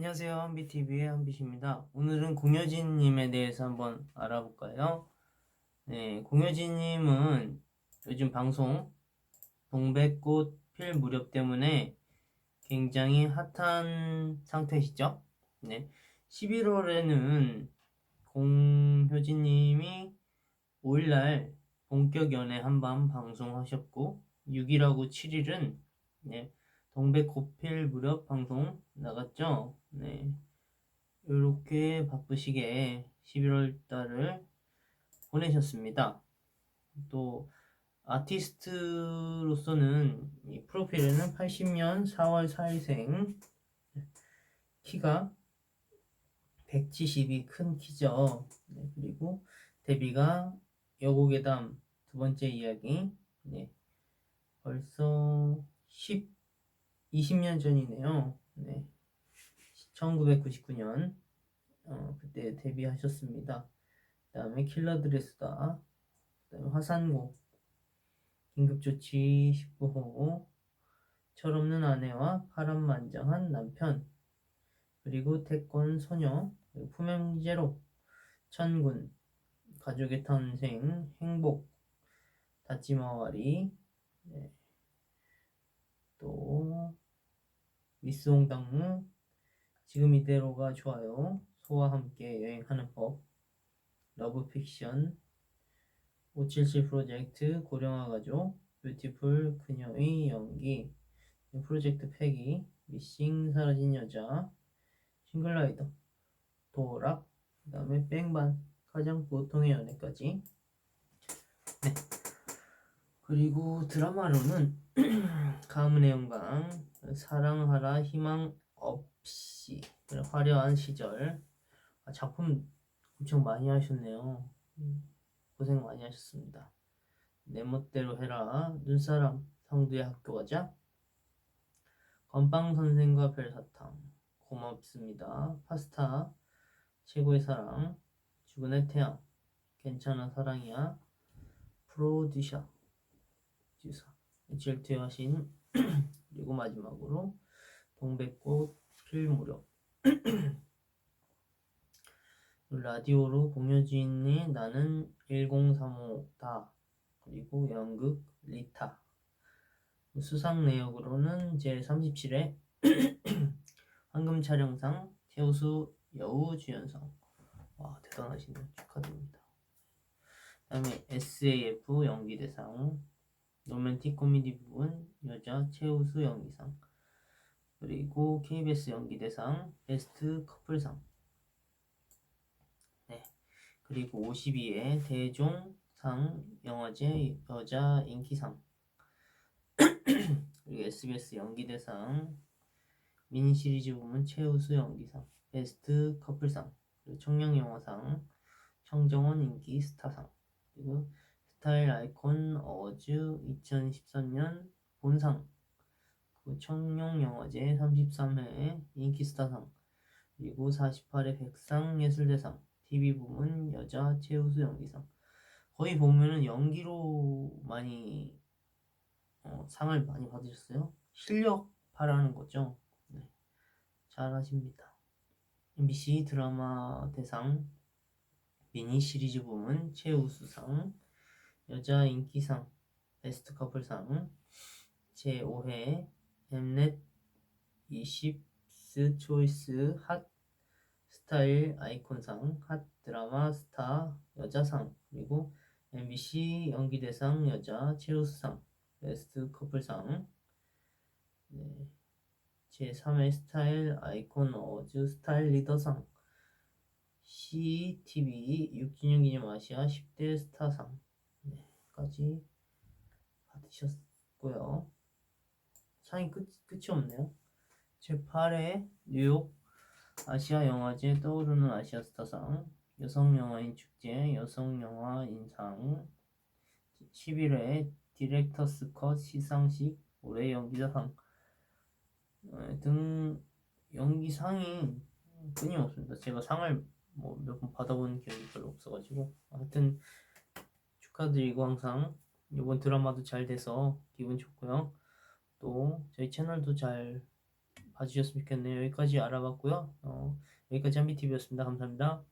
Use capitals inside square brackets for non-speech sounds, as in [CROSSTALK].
안녕하세요. 한비TV의 한빛입니다. 오늘은 공효진님에 대해서 한번 알아볼까요? 네, 공효진님은 요즘 방송 동백꽃 필 무렵 때문에 굉장히 핫한 상태시죠? 네, 11월에는 공효진님이 5일날 본격 연애 한밤 방송하셨고 6일하고 7일은 네, 동백꽃필 무렵 방송 나갔죠? 네. 이렇게 바쁘시게 11월 달을 보내셨습니다. 또 아티스트로서는 이 프로필에는 80년 4월 4일생 키가 170이 큰 키죠. 네, 그리고 데뷔가 여고괴담 두 번째 이야기 네, 벌써 10 20년 전이네요. 네. 1999년 어, 그때 데뷔하셨습니다. 그 다음에 킬러 드레스다, 그 다음에 화산고, 긴급조치 19호, 철없는 아내와 파란만장한 남편, 그리고 태권 소녀, 품행제로, 천군, 가족의 탄생, 행복, 다찌마와리, 네. 또 미스 홍당무, 지금 이대로가 좋아요, 소와 함께 여행하는 법, 러브 픽션, 577 프로젝트, 고령화 가족, 뷰티풀 그녀의 연기, 프로젝트 패기, 미싱 사라진 여자, 싱글라이더, 도락, 그 다음에 뺑반, 가장 보통의 연애까지. 네. 그리고 드라마로는 [CLEARS THROAT] 가문의 영광, 사랑하라 희망 없이 화려한 시절. 아, 작품 엄청 많이 하셨네요. 음, 고생 많이 하셨습니다. 내 멋대로 해라. 눈사람 성두의 학교 가자. 건빵 선생과 별사탕. 고맙습니다. 파스타. 최고의 사랑. 죽은의 태양. 괜찮아 사랑이야. 프로듀셔 주사. 질투의 화신 그리고 마지막으로 동백꽃 필 무렵 라디오로 공효진이 나는 1035다 그리고 연극 리타 수상 내역으로는 제37회 [CLEARS THROAT] 황금 촬영상 최우수 여우 주연상. 와 대단하시네요. 축하드립니다. 그다음에 SAF 연기대상 로맨틱 코미디 부분 여자 최우수 연기상 그리고 KBS 연기대상 베스트 커플상. 네. 그리고 52회 대종상 영화제 여자 인기상. [CLEARS THROAT] 그리고 SBS 연기대상 미니 시리즈 부문 최우수 연기상 베스트 커플상. 그리고 청룡영화상 청정원 인기 스타상. 그리고 스타일 아이콘 어워즈 2013년 본상 그 청룡영화제 33회 인기스타상 그리고 48회 백상예술대상 TV 부문 여자 최우수 연기상. 거의 보면은 연기로 많이 어, 상을 많이 받으셨어요. 실력 바라는 거죠. 네. 잘하십니다. MBC 드라마 대상 미니 시리즈 부문 최우수상 여자 인기상 베스트 커플상 제5회 엠넷 20스 초이스 핫 스타일 아이콘상 핫 드라마 스타 여자상 그리고 MBC 연기대상 여자 최우수상 베스트 커플상 네. 제3회 스타일 아이콘 어워즈 스타일 리더상 CTV 6주년 기념 아시아 10대 스타상 까지 받으셨고요. 상이 끝, 끝이 없네요. 제8회 뉴욕 아시아 영화제 떠오르는 아시아 스타상 여성 영화인 축제 여성 영화인상 11회 디렉터스 컷 시상식 올해 연기자상 어, 등 연기상이 끊임없습니다. 제가 상을 뭐 몇 번 받아본 기억이 별로 없어가지고 하여튼 축하드리고 항상 이번 드라마도 잘 돼서 기분 좋고요. 또 저희 채널도 잘 봐주셨으면 좋겠네요. 여기까지 알아봤고요. 어, 여기까지 한비TV였습니다. 감사합니다.